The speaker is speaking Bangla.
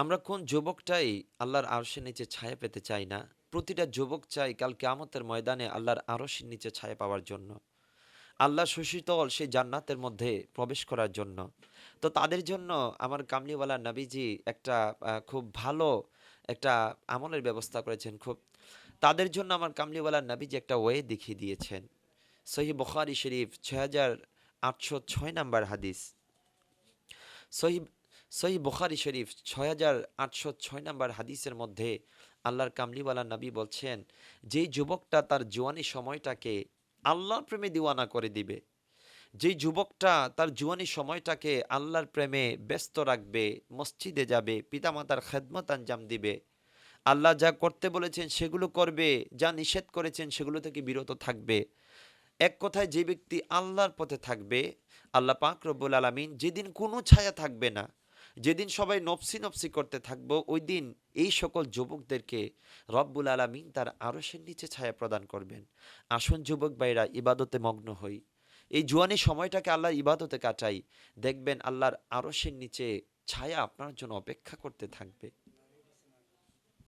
আমরা কোন যুবকটাই আল্লাহর আরশের নিচে ছায়া পেতে চাই না, প্রতিটা যুবক চাই কাল কেয়ামতের ময়দানে আল্লাহর আরশের নিচে ছায়া পাওয়ার জন্য। আল্লাহ সুশীতল সেই জান্নাতের মধ্যে প্রবেশ করার জন্য। তো তাদের জন্য আমার কামলিওয়ালা নবীজি একটা খুব ভালো একটা আমলের ব্যবস্থা করেছেন খুব। তাদের জন্য আমার কামলিওয়ালা নবীজি একটা ওয়ে দেখিয়ে দিয়েছেন। সহি বখারি শরীফ ছয় হাজার আটশো ছয় নাম্বার হাদিস। সহি সহি বুখারি শরীফ ছয় হাজার আটশো ছয় নম্বর হাদিসের মধ্যে আল্লাহর কামলিওয়ালা নবী বলছেন, যেই যুবকটা তার জোয়ানি সময়টাকে আল্লাহর প্রেমে দিওয়ানা করে দিবে, যেই যুবকটা তার জুয়ানি সময়টাকে আল্লাহর প্রেমে ব্যস্ত রাখবে, মসজিদে যাবে, পিতামাতার খেদমত আঞ্জাম দিবে, আল্লাহ যা করতে বলেছেন সেগুলো করবে, যা নিষেধ করেছেন সেগুলো থেকে বিরত থাকবে, এক কথায় যে ব্যক্তি আল্লাহর পথে থাকবে, আল্লাহ পাক রব্বুল আলমিন যেদিন কোনো ছায়া থাকবে না যেদিন সবাই নফসি নফসি করতে থাকব, ওই দিন এই সকল যুবকদেরকে রব্বুল আলমিন তার আরসের নিচে ছায়া প্রদান করবেন। আসুন যুবক ভাইরা, ইবাদতে মগ্ন হই। এই জুয়ানি সময়টাকে আল্লাহর ইবাদতে কাটাই। দেখবেন আল্লাহর আরসের নিচে ছায়া আপনার জন্য অপেক্ষা করতে থাকবে।